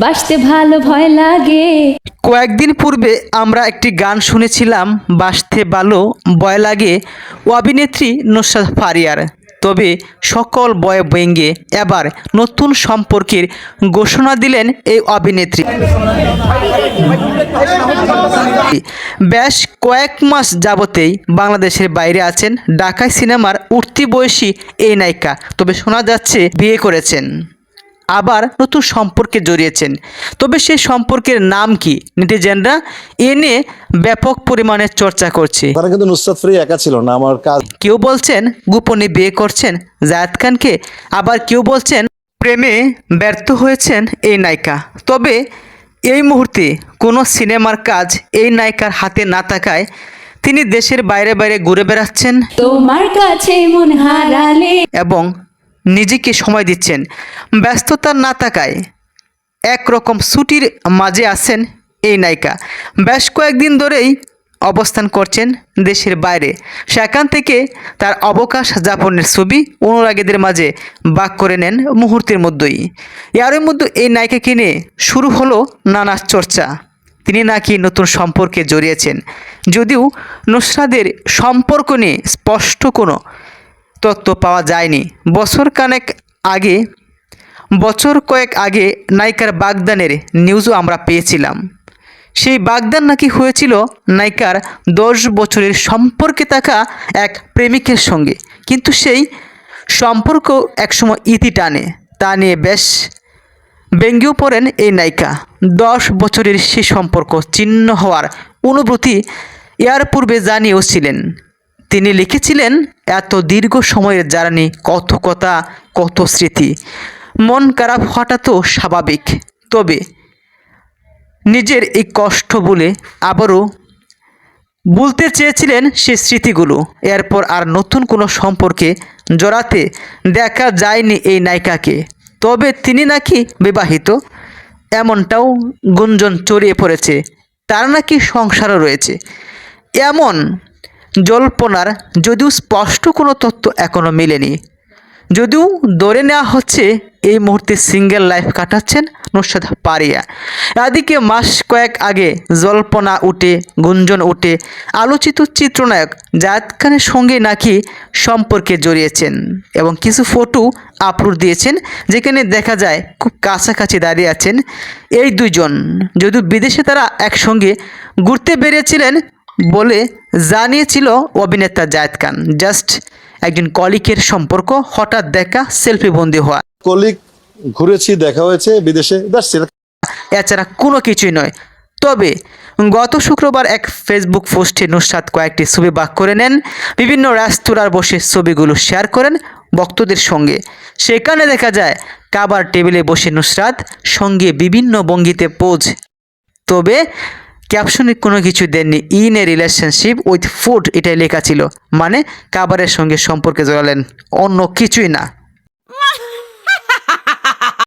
বাসতে ভালো ভয় লাগে। কয়েকদিন পূর্বে আমরা একটি গান শুনেছিলাম, বাসতে ভালো ভয় লাগে অভিনেত্রী নুসরাত ফারিয়ার। তবে সকল বয় ব্যঙ্গে এবার নতুন সম্পর্কের ঘোষণা দিলেন এই অভিনেত্রী। বেশ কয়েক মাস যাবতেই বাংলাদেশের বাইরে আছেন, ঢাকায় সিনেমার উঠতি বয়সী এই নায়িকা। তবে শোনা যাচ্ছে, বিয়ে করেছেন। আবার নতুন সম্পর্কে জড়িয়েছেন। তবে সেই সম্পর্কের নাম কি? নেটিজেনরা এ নিয়ে ব্যাপক পরিমাণে চর্চা করছে। তারা কিন্তু নুসরাত ফরি একা ছিল না আমার কাজ কেউ বলছেন গোপনে বিয়ে করছেন জায়দ খানকে আবার কেউ বলছেন প্রেমে ব্যর্থ হয়েছেন এই নায়িকা। তবে এই মুহূর্তে কোনো সিনেমার কাজ এই নায়িকার হাতে না থাকায় তিনি দেশের বাইরে বাইরে ঘুরে বেড়াচ্ছেন তোমার কাছে মন হারালে এবং নিজেকে সময় দিচ্ছেন। ব্যস্ততা না থাকায় একরকম ছুটির মাঝে আছেন এই নায়িকা। বেশ কয়েকদিন ধরেই অবস্থান করছেন দেশের বাইরে। সেখান থেকে তার অবকাশ যাপনের ছবি অনুরাগীদের মাঝে বাক করে নেন মুহূর্তের মধ্যেই। এর মধ্যে এই নায়িকাকে নিয়ে শুরু হলো নানা চর্চা। তিনি নাকি নতুন সম্পর্কে জড়িয়েছেন। যদিও নুসরাদের সম্পর্ক নিয়ে স্পষ্ট কোনো তথ্য পাওয়া যায়নি। বছর কানেক আগে, বছর কয়েক আগে নায়িকার বাগদানের নিউজও আমরা পেয়েছিলাম। সেই বাগদান নাকি হয়েছিল নায়িকার দশ বছরের সম্পর্কে থাকা এক প্রেমিকের সঙ্গে। কিন্তু সেই সম্পর্ক একসময় ইতি টানে। তা নিয়ে বেশ ব্যঙ্গেও পড়েন এই নায়িকা। দশ বছরের সে সম্পর্ক ছিন্ন হওয়ার অনুভূতি এর পূর্বে জানিয়েও ছিলেন। তিনি লিখেছিলেন, এত দীর্ঘ সময়ের জার্নি, কত কথা, কত স্মৃতি। মন খারাপ হওয়াটা তো স্বাভাবিক। তবে নিজের এই কষ্ট বলে আবারও বলতে চেয়েছিলেন সে স্মৃতিগুলো। এরপর আর নতুন কোনো সম্পর্কে জড়াতে দেখা যায়নি এই নায়িকাকে। তবে তিনি নাকি বিবাহিত, এমনটাও গুঞ্জন চড়িয়ে পড়েছে। তার নাকি সংসারও রয়েছে। এমন জল্পনার যদিও স্পষ্ট কোনো তথ্য এখনও মেলেনি। যদিও ধরে নেওয়া হচ্ছে এই মুহূর্তে সিঙ্গেল লাইফ কাটাচ্ছেন নুসরাত পারিয়া। এদিকে মাস কয়েক আগে জল্পনা উঠে, গুঞ্জন উঠে আলোচিত চিত্রনায়ক জায়দ খানের সঙ্গে নাকি সম্পর্কে জড়িয়েছেন এবং কিছু ফটো আপলোড দিয়েছেন যেখানে দেখা যায় খুব কাছাকাছি দাঁড়িয়ে আছেন এই দুজন যদিও বিদেশে তারা একসঙ্গে ঘুরতে বেরিয়েছিলেন বলে জানিয়েছিল অভিনেতা জায়দ খান। জাস্ট একজন কলিকের সম্পর্ক হঠাৎ দেখা সেলফি বন্দি হওয়া। কলিগ ঘুরেছি দেখা হয়েছে বিদেশে এছাড়া কোনো কিছুই নয়। তবে গত শুক্রবার এক ফেসবুক পোস্টে নুসরাত কয়েকটি ছবি বাক করে নেন। বিভিন্ন রেস্তোরাঁর বসে ছবিগুলো শেয়ার করেন ভক্তদের সঙ্গে। সেখানে দেখা যায় কাবার টেবিলে বসে নুসরাত সঙ্গে বিভিন্ন ভঙ্গিতে পোজ তবে ক্যাপশনে কোনো কিছু দেননি in a relationship with food এটাই লেখা ছিল। মানে কাবারের সঙ্গে সম্পর্কে জড়ালেন, অন্য কিছুই না।